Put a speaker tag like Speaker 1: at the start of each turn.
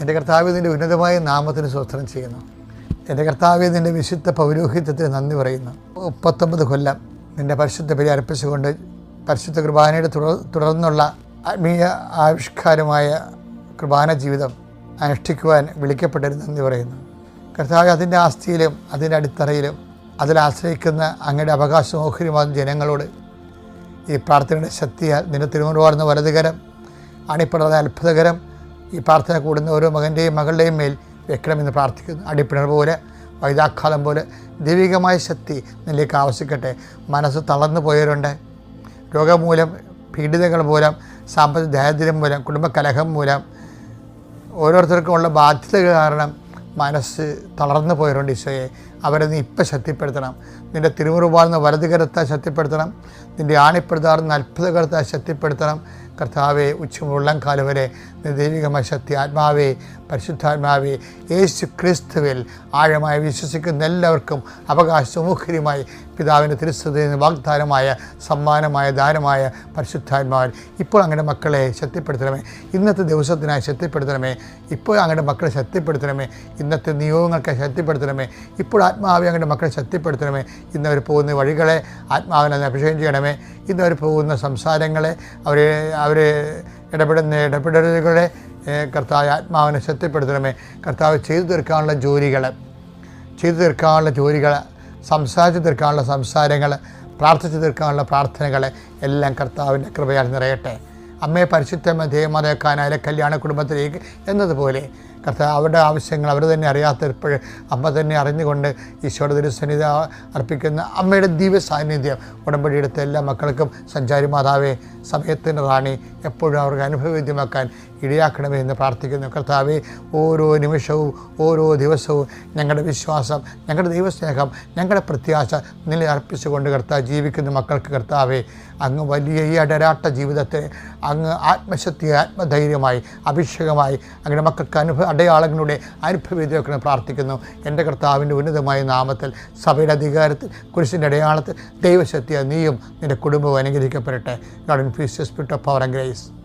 Speaker 1: എന്റെ കർത്താവ് നിന്റെ ഉന്നതമായ നാമത്തിന് സ്വസ്ത്രം ചെയ്യുന്നു. എന്റെ കർത്താവ് നിന്റെ വിശുദ്ധ പൗരോഹിത്യത്തിന് നന്ദി പറയുന്നു. മുപ്പത്തൊമ്പത് കൊല്ലം നിന്റെ പരിശുദ്ധ ബലി അർപ്പിച്ചുകൊണ്ട് പരിശുദ്ധ കുർബാനയുടെ തുടർ തുടർന്നുള്ള ആത്മീയ ആവിഷ്കാരമായ കുർബാന ജീവിതം അനുഷ്ഠിക്കുവാൻ വിളിക്കപ്പെട്ടതിന് നന്ദി പറയുന്നു. കർത്താവ് അതിന്റെ ആസ്തിയിലും അതിന്റെ അടിത്തറയിലും അതിൽ ആശ്രയിക്കുന്ന അങ്ങയുടെ അവകാശമോഹരിമാകുന്ന ജനങ്ങളോട് ഈ പ്രാർത്ഥനയുടെ ശക്തിയാൽ നിന്റെ തിരുമുറുവാർന്ന വലതുകരം അണിപ്പടർന്ന അത്ഭുതകരം ഈ പ്രാർത്ഥന കൂടുന്ന ഓരോ മകന്റെയും മകളുടെയും മേൽ വെക്കണമെന്ന് പ്രാർത്ഥിക്കുന്നു. അടിപ്പിണർ പോലെ വൈതാക്കാലം പോലെ ദൈവികമായ ശക്തി നിലേക്ക് ആവശ്യിക്കട്ടെ. മനസ്സ് തളർന്നു പോയവരുണ്ട്. രോഗമൂലം പീഡിതകൾ മൂലം സാമ്പത്തിക ദാരിദ്ര്യം മൂലം കുടുംബകലഹം മൂലം ഓരോരുത്തർക്കുമുള്ള ബാധ്യതകൾ കാരണം മനസ്സ് തളർന്നു പോയവരുണ്ട് ഈശോയെ. അവരെ നീ ഇപ്പം ശക്തിപ്പെടുത്തണം. നിന്റെ തിരുമുറുപാടുന്ന വലതുകരത്തെ ശക്തിപ്പെടുത്തണം. നിന്റെ ആണിപ്പെടുത്താറുന്ന അത്ഭുതകരത്തെ ശക്തിപ്പെടുത്തണം. കർത്താവെ ഉച്ചമുള്ളം കാലം വരെ ദൈവികമായ ശക്തി ആത്മാവേ പരിശുദ്ധാത്മാവേ യേശു ക്രിസ്തുവിൽ ആഴമായി വിശ്വസിക്കുന്ന എല്ലാവർക്കും അവകാശ അവകാശമുഖര്യമായി പിതാവിന്റെ തിരുസ്ഥിതിന് വാഗ്ദാനമായ സമ്മാനമായ ദാനമായ പരിശുദ്ധാത്മാവൻ ഇപ്പോൾ അങ്ങയുടെ മക്കളെ ശക്തിപ്പെടുത്തണമേ. ഇന്നത്തെ ദിവസത്തിനായി ശക്തിപ്പെടുത്തണമേ. ഇപ്പോൾ അങ്ങയുടെ മക്കളെ ശക്തിപ്പെടുത്തണമേ. ഇന്നത്തെ നിയോഗങ്ങൾക്ക് ശക്തിപ്പെടുത്തണമേ. ഇപ്പോൾ ആത്മാവെ അങ്ങയുടെ മക്കളെ ശക്തിപ്പെടുത്തണമേ. ഇന്നവർ പോകുന്ന വഴികളെ ആത്മാവിനെ അഭിഷേകം ചെയ്യണമേ. ഇന്നവർ പോകുന്ന സംസാരങ്ങളെ അവർ അവർ ഇടപെടുന്ന ഇടപെടലുകളെ കർത്താവ് ആത്മാവിനെ ശക്തിപ്പെടുത്തണമേ. കർത്താവ് ചെയ്തു തീർക്കാനുള്ള ജോലികൾ ചെയ്തു തീർക്കാനുള്ള ജോലികൾ സംസാരിച്ചു തീർക്കാനുള്ള സംസാരങ്ങൾ പ്രാർത്ഥിച്ചു തീർക്കാനുള്ള പ്രാർത്ഥനകൾ എല്ലാം കർത്താവിന്റെ കൃപയാൽ നിറയട്ടെ. അമ്മയെ പരിശുദ്ധമ ദേവമാതാക്കാനായാലും കല്യാണ കുടുംബത്തിലേക്ക് എന്നതുപോലെ കർത്താവ് അവരുടെ ആവശ്യങ്ങൾ അവർ തന്നെ അറിയാത്തപ്പോൾ അമ്മ തന്നെ അറിഞ്ഞുകൊണ്ട് ഈശോയുടെ തിരുസന്നിധി അർപ്പിക്കുന്ന അമ്മയുടെ ദിവ്യ സാന്നിധ്യം ഉടമ്പടിയെടുത്ത എല്ലാ മക്കൾക്കും സഞ്ചാരി മാതാവേ സമയത്തിന്റെ റാണി എപ്പോഴും അവർക്ക് അനുഭവവേദ്യമാക്കാൻ ഇടയാക്കണമേ എന്ന് പ്രാർത്ഥിക്കുന്നു. കർത്താവെ ഓരോ നിമിഷവും ഓരോ ദിവസവും ഞങ്ങളുടെ വിശ്വാസം ഞങ്ങളുടെ ദൈവസ്നേഹം ഞങ്ങളുടെ പ്രത്യാശ നില അർപ്പിച്ചുകൊണ്ട് കർത്താവ് ജീവിക്കുന്ന മക്കൾക്ക് കർത്താവെ അങ്ങ് വലിയ ഈ അടരാട്ട ജീവിതത്തെ അങ്ങ് ആത്മശക്തി ആത്മധൈര്യമായി അഭിഷേകമായി അങ്ങനെ മക്കൾക്ക് അനുഭവ അടയാളങ്ങളുടെ അനുഭവവേദ്യമാക്കണം പ്രാർത്ഥിക്കുന്നു. എന്റെ കർത്താവിന്റെ ഉന്നതമായ നാമത്തിൽ സഭയുടെ അധികാരത്തിൽ കുരിശിന്റെ അടയാളത്തിൽ ദൈവശക്തിയ നീയും നിന്റെ കുടുംബവും അനുഗ്രഹിക്കപ്പെടട്ടെ. God infuse spirit of power and grace